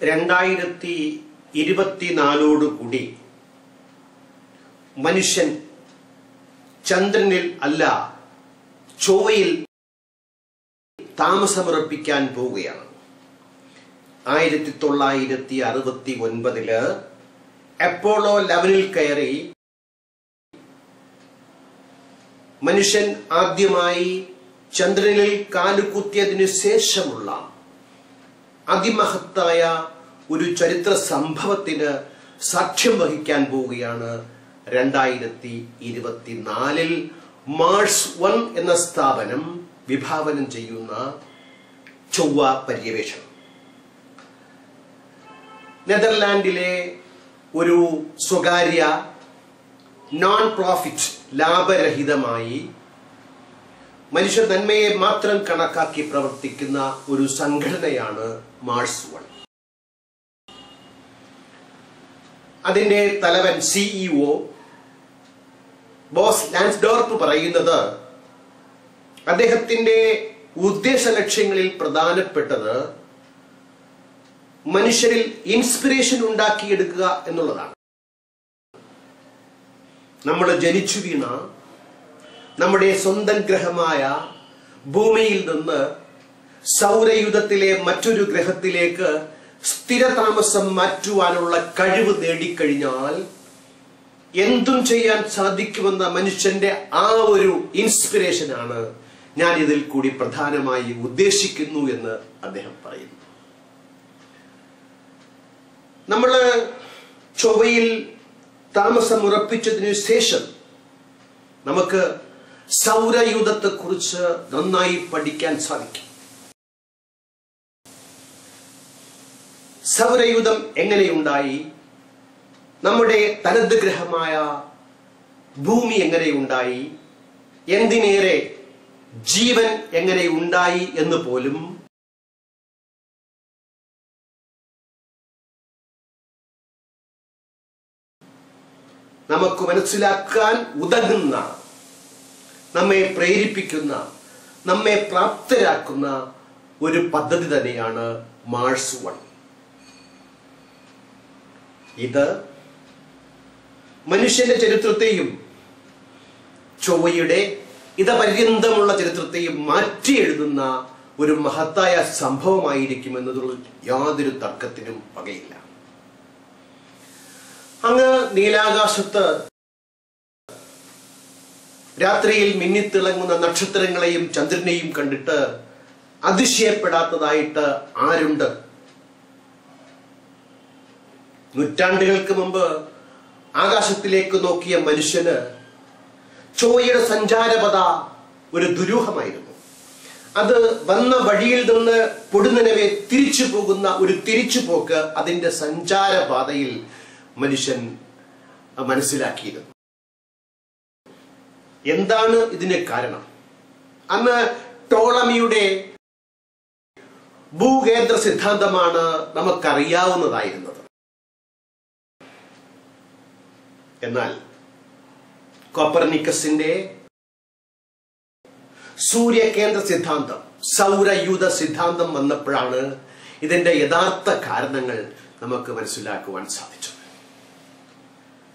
രണ്ടായിരത്തി ഇരുപത്തിനാലോടുകൂടി മനുഷ്യൻ ചന്ദ്രനിൽ അല്ല ചൊവ്വയിൽ താമസമുറപ്പിക്കാൻ പോവുകയാണ്. ആയിരത്തി തൊള്ളായിരത്തി അറുപത്തി ഒൻപതിൽ അപ്പോളോ ലെവനിൽ കയറി മനുഷ്യൻ ആദ്യമായി ചന്ദ്രനിൽ കാലുകുത്തിയതിനു ശേഷമുള്ള അതിമഹത്തായ ഒരു ചരിത്ര സംഭവത്തിന് സാക്ഷ്യം വഹിക്കാൻ പോവുകയാണ് രണ്ടായിരത്തി ഇരുപത്തിനാലിൽ മാർസ് വൺ എന്ന സ്ഥാപനം വിഭാവനം ചെയ്യുന്ന ചൊവ്വ പര്യവേഷണം നെതർലാൻഡിലെ ഒരു സ്വകാര്യ നോൺ പ്രോഫിറ്റ് ലാഭരഹിതമായി മനുഷ്യ നന്മയെ മാത്രം കണക്കാക്കി പ്രവർത്തിക്കുന്ന ഒരു സംഘടനയാണ് മാർസ് വൺ. അതിന്റെ തലവൻ സിഇഒ ബോസ് ലാൻസ്ഡോർപ്പ് പറയുന്നത് അദ്ദേഹത്തിന്റെ ഉദ്ദേശ ലക്ഷ്യങ്ങളിൽ പ്രധാനപ്പെട്ടത് മനുഷ്യരിൽ ഇൻസ്പിറേഷൻ ഉണ്ടാക്കിയെടുക്കുക എന്നുള്ളതാണ്. നമ്മൾ ജനിച്ചു വീണ നമ്മുടെ സ്വന്തം ഗ്രഹമായ ഭൂമിയിൽ നിന്ന് സൗരയുധത്തിലെ മറ്റൊരു ഗ്രഹത്തിലേക്ക് സ്ഥിരതാമസം മാറ്റുവാനുള്ള കഴിവ് നേടിക്കഴിഞ്ഞാൽ എന്തും ചെയ്യാൻ സാധിക്കുമെന്ന മനുഷ്യന്റെ ആ ഒരു ഇൻസ്പിറേഷനാണ് ഞാൻ ഇതിൽ കൂടി പ്രധാനമായി ഉദ്ദേശിക്കുന്നു എന്ന് അദ്ദേഹം പറയുന്നു. നമ്മൾ ചൊവ്വയിൽ താമസം ഉറപ്പിച്ചതിനു ശേഷം നമുക്ക് സൗരയുധത്തെ കുറിച്ച് നന്നായി പഠിക്കാൻ സാധിക്കും. സൗരയുധം എങ്ങനെയുണ്ടായി നമ്മുടെ തനത് ഗ്രഹമായ ഭൂമി എങ്ങനെയുണ്ടായി എന്തിനേറെ ജീവൻ എങ്ങനെ ഉണ്ടായി എന്ന് പോലും നമുക്ക് മനസ്സിലാക്കാൻ ഉതകുന്ന നമ്മെ പ്രേരിപ്പിക്കുന്ന നമ്മെ പ്രാപ്തരാക്കുന്ന ഒരു പദ്ധതി തന്നെയാണ് മാർസ് വൺ ഇത് മനുഷ്യന്റെ ചരിത്രത്തെയും ചൊവ്വയുടെ ഇതപര്യന്തമുള്ള ചരിത്രത്തെയും മാറ്റി എഴുതുന്ന ഒരു മഹത്തായ സംഭവമായിരിക്കും എന്നതുള്ള യാതൊരു തർക്കത്തിനും വകയില്ല. അങ്ങ് നീലാകാശത്ത് രാത്രിയിൽ മിന്നിത്തിളങ്ങുന്ന നക്ഷത്രങ്ങളെയും ചന്ദ്രനെയും കണ്ടിട്ട് അതിശയപ്പെടാത്തതായിട്ട് ആരുണ്ട്? നൂറ്റാണ്ടുകൾക്ക് മുമ്പ് ആകാശത്തിലേക്ക് നോക്കിയ മനുഷ്യന് ചൊവ്വയുടെ സഞ്ചാരപഥ ഒരു ദുരൂഹമായിരുന്നു. അത് വന്ന വഴിയിൽ നിന്ന് പൊടുന്നനവെ തിരിച്ചു പോകുന്ന ഒരു തിരിച്ചു പോക്ക് അതിന്റെ സഞ്ചാരപാതയിൽ മനുഷ്യൻ മനസ്സിലാക്കിയിരുന്നു. എന്താണ് ഇതിന് കാരണം? അന്ന് ടോളമിയുടെ ഭൂകേന്ദ്ര സിദ്ധാന്തമാണ് നമുക്കറിയാവുന്നതായിരുന്നത്. എന്നാൽ കോപ്പർനിക്കസിന്റെ സൂര്യകേന്ദ്ര സിദ്ധാന്തം സൗരയൂഥ സിദ്ധാന്തം വന്നപ്പോഴാണ് ഇതിന്റെ യഥാർത്ഥ കാരണങ്ങൾ നമുക്ക് മനസ്സിലാക്കുവാൻ സാധിച്ചത്.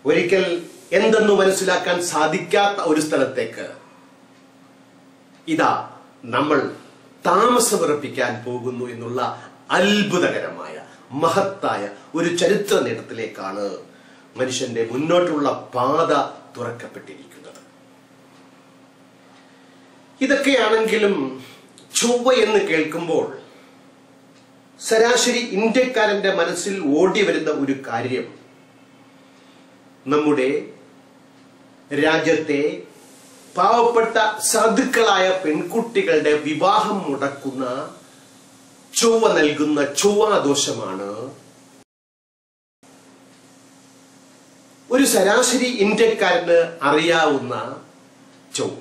ഒരിക്കൽ എന്തെന്ന് മനസ്സിലാക്കാൻ സാധിക്കാത്ത ഒരു സ്ഥലത്തേക്ക് ഇതാ നമ്മൾ താമസമുറപ്പിക്കാൻ പോകുന്നു എന്നുള്ള അത്ഭുതകരമായ മഹത്തായ ഒരു ചരിത്ര നേട്ടത്തിലേക്കാണ് മനുഷ്യന്റെ മുന്നോട്ടുള്ള പാത തുറക്കപ്പെട്ടിരിക്കുന്നത്. ഇതൊക്കെയാണെങ്കിലും ചൊവ്വ എന്ന് കേൾക്കുമ്പോൾ ശരാശരി ഇന്ത്യക്കാരന്റെ മനസ്സിൽ ഓടി വരുന്ന ഒരു കാര്യം. നമ്മുടെ രാജ്യത്തെ പാവപ്പെട്ട സാധുക്കളായ പെൺകുട്ടികളുടെ വിവാഹം മുടക്കുന്ന ചൊവ്വ നൽകുന്ന ചൊവ്വാദോഷമാണ് ഒരു ശരാശരി ഇന്ത്യക്കാരന് അറിയാവുന്ന ചൊവ്വ.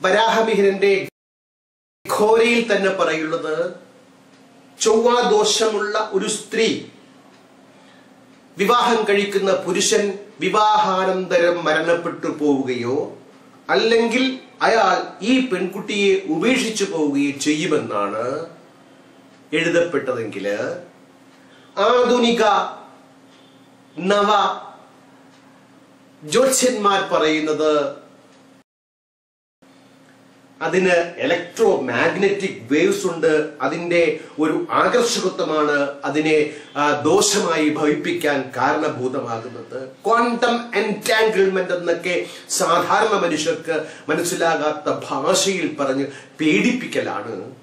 വരാഹമിഹിരന്റെ ഘോരയിൽ തന്നെ പറയുള്ളത് ചൊവ്വാദോഷമുള്ള ഒരു സ്ത്രീ വിവാഹം കഴിക്കുന്ന പുരുഷൻ വിവാഹാനന്തരം മരണപ്പെട്ടു പോവുകയോ അല്ലെങ്കിൽ അയാൾ ഈ പെൺകുട്ടിയെ ഉപേക്ഷിച്ചു പോവുകയോ ചെയ്യുമെന്നാണ് എഴുതപ്പെട്ടതെങ്കിൽ ആധുനിക നവ. ജ്യോത്സ്യന്മാർ പറയുന്നത് അതിന് ഇലക്ട്രോ മാഗ്നറ്റിക് വേവ്സ് ഉണ്ട്. അതിന്റെ ഒരു ആകർഷകത്വമാണ് അതിനെ ദോഷമായി ഭവിപ്പിക്കാൻ കാരണഭൂതമാകുന്നത്. ക്വാണ്ടം എന്റാങ്കിൾമെന്റ് എന്നൊക്കെ സാധാരണ മനുഷ്യർക്ക് മനസ്സിലാകാത്ത ഭാഷയിൽ പറഞ്ഞ് പേടിപ്പിക്കലാണ്.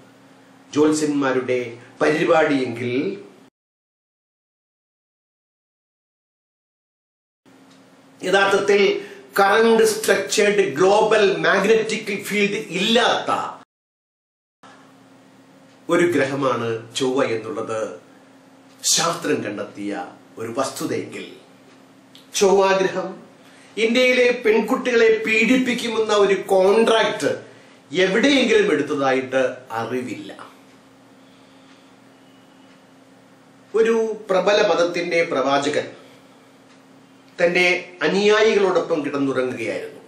ജ്യോത്സ്യന്മാരുടെ പരിപാടിയെങ്കിൽ യഥാർത്ഥത്തിൽ current structured global magnetic field ഇല്ലാത്ത ഒരു ഗ്രഹമാണ് ചൊവ്വ എന്നുള്ളത്. ശാസ്ത്രം കണ്ടെത്തിയ ഒരു വസ്തുതയെങ്കിൽ ചൊവ്വാഗ്രഹം ഇന്ത്യയിലെ പെൺകുട്ടികളെ പീഡിപ്പിക്കുമെന്ന ഒരു കോൺട്രാക്ട് എവിടെയെങ്കിലും എടുത്തതായിട്ട് അറിവില്ല. ഒരു പ്രബല മതത്തിന്റെ പ്രവാചകൻ തന്റെ അനുയായികളോടൊപ്പം കിടന്നുറങ്ങുകയായിരുന്നു.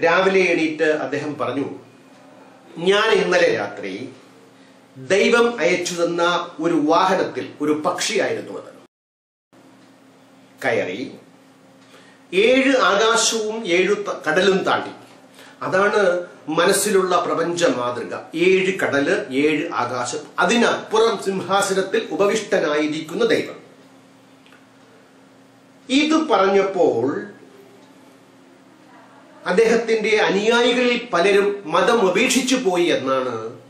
രാവിലെ എണീറ്റ് അദ്ദേഹം പറഞ്ഞു ഞാൻ ഇന്നലെ രാത്രി ദൈവം അയച്ചു തന്ന ഒരു വാഹനത്തിൽ ഒരു പക്ഷിയായിരുന്നു അത്. കയറി ഏഴ് ആകാശവും ഏഴു കടലും താണ്ടി. അതാണ് മനസ്സിലുള്ള പ്രപഞ്ച മാതൃക. ഏഴ് കടൽ ഏഴ് ആകാശം. അതിനപ്പുറം സിംഹാസനത്തിൽ ഉപവിഷ്ടനായിരിക്കുന്ന ദൈവം. ഇത് പറഞ്ഞപ്പോൾ അദ്ദേഹത്തിന്റെ അനുയായികളിൽ പലരും മതം ഉപേക്ഷിച്ചു പോയി എന്നാണ്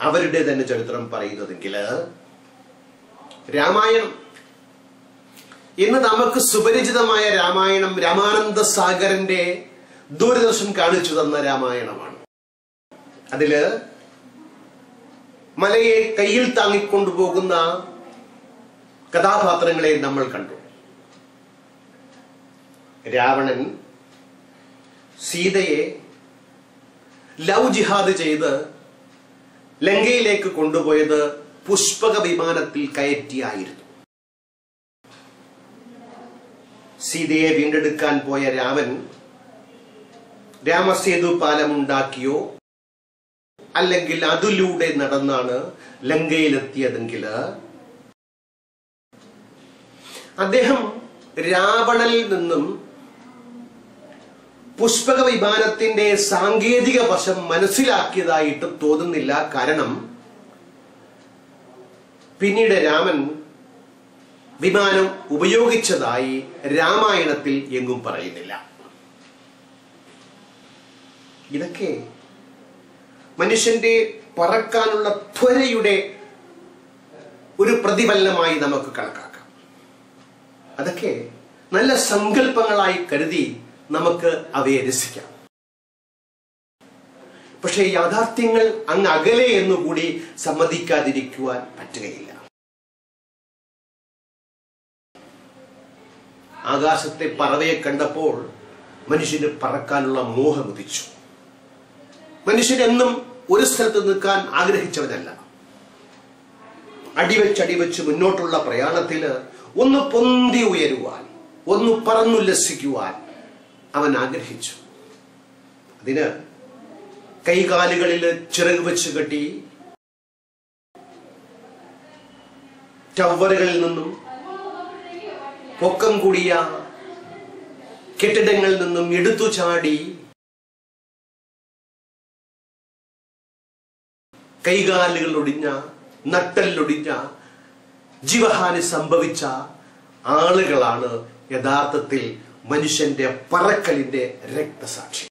അവരുടെ തന്നെ ചരിത്രം പറയുന്നതെങ്കിൽ രാമായണം. ഇന്ന് നമുക്ക് സുപരിചിതമായ രാമായണം രാമാനന്ദ സാഗരന്റെ ദൂരദർശൻ കാണിച്ചു തന്ന രാമായണമാണ്. അതിൽ മലയെ കയ്യിൽ താങ്ങിക്കൊണ്ടുപോകുന്ന കഥാപാത്രങ്ങളെ നമ്മൾ കണ്ടു. രാവണൻ സീതയെ ലവ് ജിഹാദ് ചെയ്ത് ലങ്കയിലേക്ക് കൊണ്ടുപോയത് പുഷ്പക വിമാനത്തിൽ കയറ്റിയായിരുന്നു. സീതയെ വീണ്ടെടുക്കാൻ പോയ രാമൻ രാമസേതു പാലം ഉണ്ടാക്കിയോ അല്ലെങ്കിൽ അതിലൂടെ നടന്നാണ് ലങ്കയിലെത്തിയതെങ്കിൽ? അദ്ദേഹം രാവണനിൽ നിന്നും പുഷ്പക വിമാനത്തിന്റെ സാങ്കേതിക വശം മനസ്സിലാക്കിയതായിട്ട് തോന്നുന്നില്ല. കാരണം പിന്നീട് രാമൻ വിമാനം ഉപയോഗിച്ചതായി രാമായണത്തിൽ എങ്ങും പറയുന്നില്ല. ഇതൊക്കെ മനുഷ്യന്റെ പറക്കാനുള്ള ത്വരയുടെ ഒരു പ്രതിഫലനമായി നമുക്ക് കണക്കാക്കാം. അതൊക്കെ നല്ല സങ്കല്പങ്ങളായി കരുതി നമുക്ക് അവയെ രസിക്കാം. പക്ഷേ യാഥാർത്ഥ്യങ്ങൾ അങ്ങ് അകലെ എന്നുകൂടി സമ്മതിക്കാതിരിക്കുവാൻ പറ്റുകയില്ല. ആകാശത്തെ പറവയെ കണ്ടപ്പോൾ മനുഷ്യന് പറക്കാനുള്ള മോഹം ഉദിച്ചു. മനുഷ്യൻ എന്നും ഒരു സ്ഥലത്ത് നിൽക്കാൻ ആഗ്രഹിച്ചവനല്ല. അടിവെച്ചടിവെച്ച് അടിവെച്ച് മുന്നോട്ടുള്ള പ്രയാണത്തിൽ ഒന്ന് പൊന്തി ഉയരുവാൻ ഒന്ന് പറന്നുല്ലസിക്കുവാൻ അവൻ ആഗ്രഹിച്ചു. അതിന് കൈകാലുകളിൽ ചിറക് വെച്ച് കെട്ടി ടവറുകളിൽ നിന്നും പൊക്കം കൂടിയ കെട്ടിടങ്ങളിൽ നിന്നും എടുത്തു ചാടി കൈകാലുകൾ ഒടിഞ്ഞ നട്ടല്ലൊടിഞ്ഞ ജീവഹാനി സംഭവിച്ച ആളുകളാണ് യഥാർത്ഥത്തിൽ മനുഷ്യന്റെ പറക്കലിന്റെ രക്തസാക്ഷി.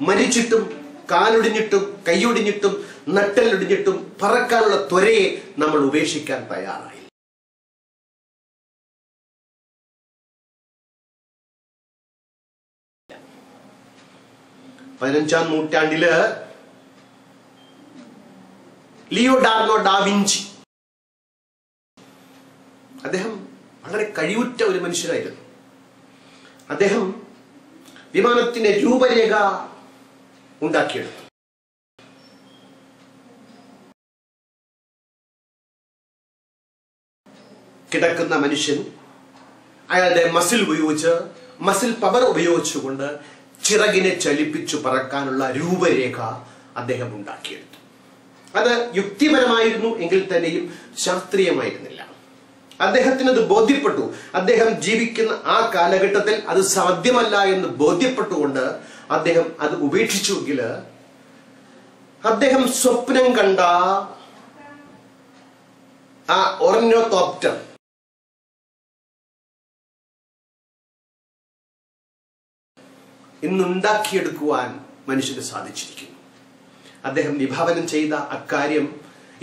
മരിച്ചിട്ടും കാലൊടിഞ്ഞിട്ടും കൈയൊടിഞ്ഞിട്ടും നട്ടലൊടിഞ്ഞിട്ടും പറക്കാനുള്ള ത്വരയെ നമ്മൾ ഉപേക്ഷിക്കാൻ തയ്യാറായി പതിനഞ്ചാം നൂറ്റാണ്ടിൽ ലിയോ ഡാർഗോ ഡാവിഞ്ചി അദ്ദേഹം വളരെ കഴിവുറ്റ ഒരു മനുഷ്യനായിരുന്നു. അദ്ദേഹം വിമാനത്തിന്റെ രൂപരേഖ ഉണ്ടാക്കിയെടുത്തു. കിടക്കുന്ന മനുഷ്യൻ അയാളുടെ മസിൽ ഉപയോഗിച്ച് മസിൽ പവർ ഉപയോഗിച്ചുകൊണ്ട് ചിറകിനെ ചലിപ്പിച്ചു പറക്കാനുള്ള രൂപരേഖ അദ്ദേഹം ഉണ്ടാക്കിയെടുത്തു. അത് യുക്തിപരമായിരുന്നു എങ്കിൽ തന്നെയും ശാസ്ത്രീയമായിരുന്നില്ല. അദ്ദേഹത്തിന് അത് ബോധ്യപ്പെട്ടു. അദ്ദേഹം ജീവിക്കുന്ന ആ കാലഘട്ടത്തിൽ അത് സാധ്യമല്ല എന്ന് ബോധ്യപ്പെട്ടുകൊണ്ട് അദ്ദേഹം അത് ഉപേക്ഷിച്ചുവെങ്കിൽ അദ്ദേഹം സ്വപ്നം കണ്ട ആ ഒർണോതോപ്റ്റർ ഇന്നുണ്ടാക്കിയെടുക്കുവാൻ മനുഷ്യന് സാധിച്ചിരിക്കുന്നു. അദ്ദേഹം വിഭാവനം ചെയ്ത അക്കാര്യം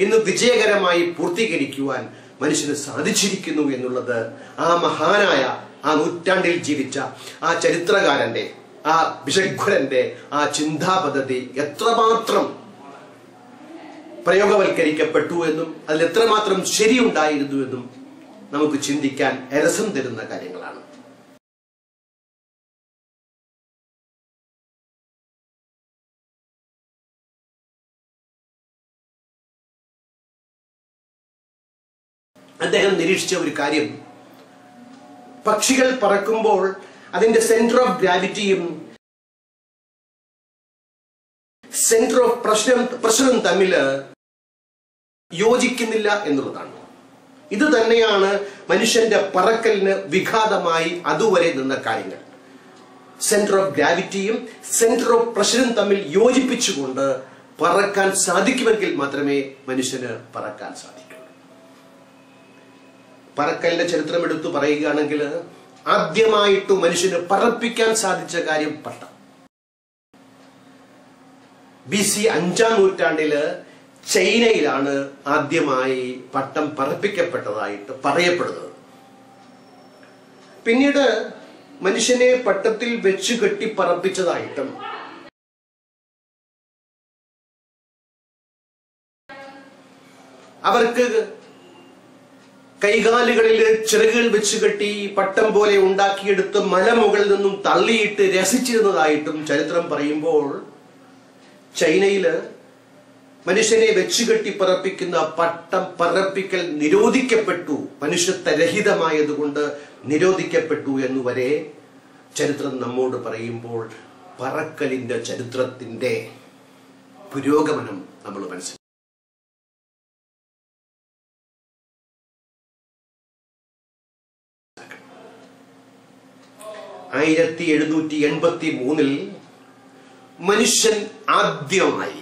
ഇന്ന് വിജയകരമായി പൂർത്തീകരിക്കുവാൻ മനുഷ്യന് സാധിച്ചിരിക്കുന്നു എന്നുള്ളത് ആ മഹാനായ ആ നൂറ്റാണ്ടിൽ ജീവിച്ച ആ ചരിത്രകാരന്റെ ആ വിഷഗ്വരന്റെ ആ ചിന്താ പദ്ധതി എത്രമാത്രം പ്രയോഗവൽക്കരിക്കപ്പെട്ടു എന്നും അതിൽ എത്രമാത്രം ശരിയുണ്ടായിരുന്നു എന്നും നമുക്ക് ചിന്തിക്കാൻ രസം തരുന്ന കാര്യങ്ങളാണ്. അദ്ദേഹം നിരീക്ഷിച്ച ഒരു കാര്യം. പക്ഷികൾ പറക്കുമ്പോൾ അതിന്റെ സെന്റർ ഓഫ് ഗ്രാവിറ്റിയും സെന്റർ ഓഫ് പ്രഷറും പ്രഷറും തമ്മിൽ യോജിക്കുന്നില്ല എന്നുള്ളതാണ്. ഇത് തന്നെയാണ് മനുഷ്യന്റെ പറക്കലിന് വിഘാതമായി അതുവരെ നിന്ന കാര്യങ്ങൾ. സെന്റർ ഓഫ് ഗ്രാവിറ്റിയും സെന്റർ ഓഫ് പ്രഷറും തമ്മിൽ യോജിപ്പിച്ചുകൊണ്ട് പറക്കാൻ സാധിക്കുമെങ്കിൽ മാത്രമേ മനുഷ്യന് പറക്കാൻ സാധിക്കൂ. പറക്കലിന്റെ ചരിത്രം എടുത്തു പറയുകയാണെങ്കിൽ ആദ്യമായിട്ട് മനുഷ്യന് പറപ്പിക്കാൻ സാധിച്ച കാര്യം പട്ട. ബി സി അഞ്ചാം നൂറ്റാണ്ടിൽ ചൈനയിലാണ് ആദ്യമായി പട്ടം പറപ്പിക്കപ്പെട്ടതായിട്ട് പറയപ്പെടുന്നത്. പിന്നീട് മനുഷ്യനെ പട്ടത്തിൽ വെച്ച് കെട്ടി പറപ്പിച്ചതായിട്ടും അവർക്ക് കൈകാലുകളിൽ ചിറകുകൾ വെച്ച് കെട്ടി പട്ടം പോലെ ഉണ്ടാക്കിയെടുത്ത് മലമുകളിൽ നിന്നും തള്ളിയിട്ട് രസിച്ചിരുന്നതായിട്ടും ചരിത്രം പറയുമ്പോൾ ചൈനയിൽ മനുഷ്യനെ വെച്ചുകെട്ടി പറപ്പിക്കുന്ന പട്ടം പറപ്പിക്കൽ നിരോധിക്കപ്പെട്ടു മനുഷ്യത്വരഹിതമായതുകൊണ്ട് നിരോധിക്കപ്പെട്ടു എന്നുവരെ ചരിത്രം നമ്മോട് പറയുമ്പോൾ പറക്കലിന്റെ ചരിത്രത്തിന്റെ പുരോഗമനം നമ്മൾ മനസ്സിലാക്കി ആയിരത്തി എഴുന്നൂറ്റി എൺപത്തി മൂന്നിൽ മനുഷ്യൻ ആദ്യമായി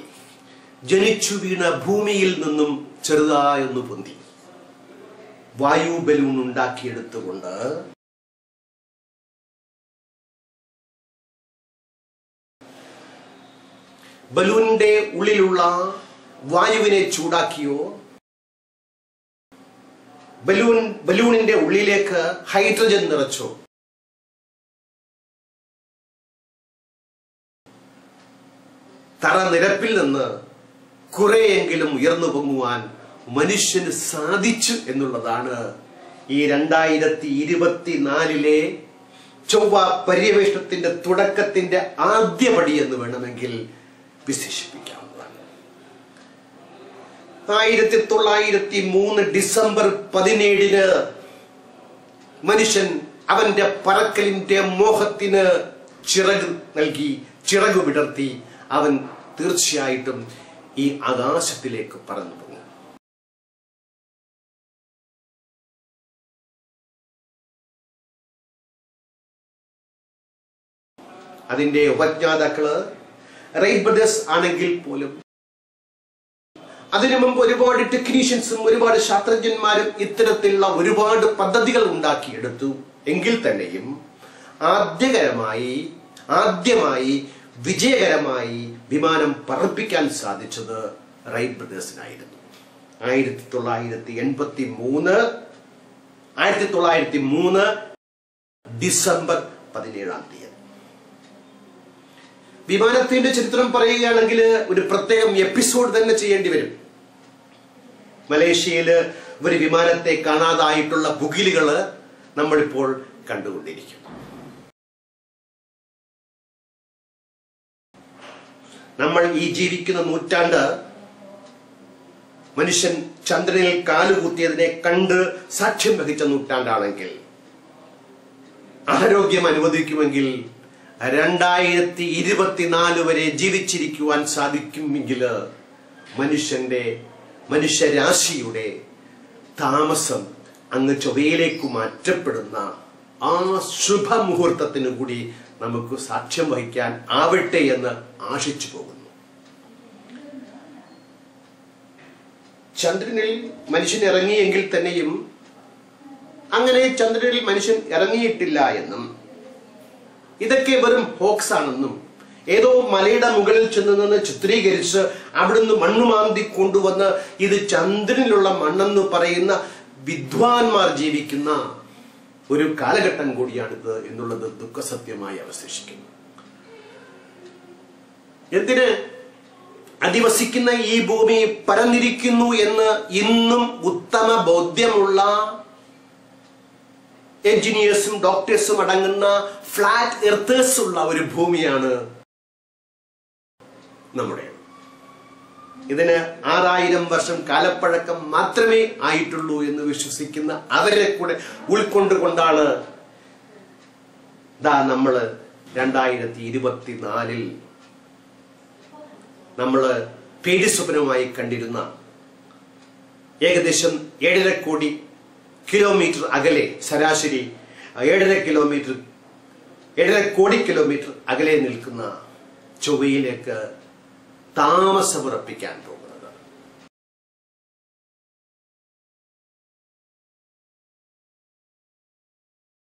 ജനിച്ചു വീണ ഭൂമിയിൽ നിന്നും ചെറുതായൊന്ന് പൊന്തി. വായു ബലൂൺ ഉണ്ടാക്കിയെടുത്തുകൊണ്ട് ബലൂണിന്റെ ഉള്ളിലുള്ള വായുവിനെ ചൂടാക്കിയോ ബലൂൺ ബലൂണിന്റെ ഉള്ളിലേക്ക് ഹൈഡ്രജൻ നിറച്ചോ തറ നിരപ്പിൽ നിന്ന് കുറെയെങ്കിലും ഉയർന്നു പൊങ്ങുവാൻ മനുഷ്യന് സാധിച്ചു എന്നുള്ളതാണ് ഈ രണ്ടായിരത്തി ഇരുപത്തിനാലിലെ ചൊവ്വ പര്യവേഷണത്തിന്റെ തുടക്കത്തിന്റെ ആദ്യപടി എന്ന് വേണമെങ്കിൽ വിശേഷിപ്പിക്കാവുന്നതാണ്. ആയിരത്തി തൊള്ളായിരത്തി മൂന്ന് ഡിസംബർ പതിനേഴിന് മനുഷ്യൻ അവന്റെ പറക്കലിന്റെ മോഹത്തിന് ചിറക് നൽകി ചിറകു വിടർത്തി അവൻ തീർച്ചയായിട്ടും ഈ ആകാശത്തിലേക്ക് പറന്നു അതിന്റെ ഉപജ്ഞാതാക്കൾ റൈറ്റ് ബ്രദേഴ്സ് ആണെങ്കിൽ പോലും അതിനു മുമ്പ് ഒരുപാട് ടെക്നീഷ്യൻസും ഒരുപാട് ശാസ്ത്രജ്ഞന്മാരും ഇത്തരത്തിലുള്ള ഒരുപാട് പദ്ധതികൾ ഉണ്ടാക്കിയെടുത്തു. എങ്കിൽ തന്നെയും ആദ്യകരമായി ആദ്യമായി വിജയകരമായി വിമാനം പറപ്പിക്കാൻ സാധിച്ചത് റൈറ്റ് ബ്രദേഴ്സിനായിരുന്നു. ആയിരത്തി തൊള്ളായിരത്തി എൺപത്തി മൂന്ന് ആയിരത്തി തൊള്ളായിരത്തി മൂന്ന് ഡിസംബർ പതിനേഴാം തീയതി. വിമാനത്തിന്റെ ചരിത്രം പറയുകയാണെങ്കിൽ ഒരു പ്രത്യേകം എപ്പിസോഡ് തന്നെ ചെയ്യേണ്ടി വരും. മലേഷ്യയിൽ ഒരു വിമാനത്തെ കാണാതായിട്ടുള്ള പുകിലുകൾ നമ്മളിപ്പോൾ കണ്ടുകൊണ്ടിരിക്കും നമ്മൾ ഈ ജീവിക്കുന്ന നൂറ്റാണ്ട് മനുഷ്യൻ ചന്ദ്രനിൽ കാലുകൂത്തിയതിനെ കണ്ട് സാക്ഷ്യം വഹിച്ച നൂറ്റാണ്ടാണെങ്കിൽ ആരോഗ്യം അനുവദിക്കുമെങ്കിൽ രണ്ടായിരത്തി ഇരുപത്തിനാല് വരെ ജീവിച്ചിരിക്കുവാൻ സാധിക്കുമെങ്കിൽ മനുഷ്യന്റെ മനുഷ്യരാശിയുടെ താമസം അങ്ങ് ചൊവ്വയിലേക്ക് മാറ്റപ്പെടുന്ന ആ ശുഭമുഹൂർത്തത്തിനു കൂടി നമുക്ക് സാക്ഷ്യം വഹിക്കാൻ ആവട്ടെ എന്ന് ആശിച്ചു പോകുന്നു. ചന്ദ്രനിൽ മനുഷ്യൻ ഇറങ്ങിയെങ്കിൽ തന്നെയും അങ്ങനെ ചന്ദ്രനിൽ മനുഷ്യൻ ഇറങ്ങിയിട്ടില്ല എന്നും ഇതൊക്കെ വെറും ഹോക്സ് ആണെന്നും ഏതോ മലയുടെ മുകളിൽ ചെന്ന് നിന്ന് ചിത്രീകരിച്ച് അവിടുന്ന് മണ്ണുമാന്തി കൊണ്ടുവന്ന് ഇത് ചന്ദ്രനിലുള്ള മണ്ണെന്ന് പറയുന്ന വിദ്വാൻമാർ ജീവിക്കുന്ന ഒരു കാലഘട്ടം കൂടിയാണിത് എന്നുള്ളത് ദുഃഖസത്യമായി അവശേഷിക്കുന്നു. എന്തിന് അധിവസിക്കുന്ന ഈ ഭൂമി പരന്നിരിക്കുന്നു എന്ന് ഇന്നും ഉത്തമ ബോധ്യമുള്ള എഞ്ചിനീയേഴ്സും ഡോക്ടേഴ്സും അടങ്ങുന്ന ഫ്ലാറ്റ് എർത്തേഴ്സ് ഉള്ള ഒരു ഭൂമിയാണ് നമ്മുടെ ഇതിന് ആറായിരം വർഷം കാലപ്പഴക്കം മാത്രമേ ആയിട്ടുള്ളൂ എന്ന് വിശ്വസിക്കുന്ന അവരെ കൂടെ ഉൾക്കൊണ്ടുകൊണ്ടാണ് ദാ നമ്മൾ രണ്ടായിരത്തി ഇരുപത്തിനാലിൽ നമ്മൾ പേടി സ്വപ്നമായി കണ്ടിരുന്ന ഏകദേശം ഏഴര കോടി കിലോമീറ്റർ അകലെ ശരാശരി ഏഴര കിലോമീറ്റർ ഏഴര കോടി കിലോമീറ്റർ അകലെ നിൽക്കുന്ന ചൊവ്വയിലേക്ക് താമസമുറപ്പിക്കാൻ പോകും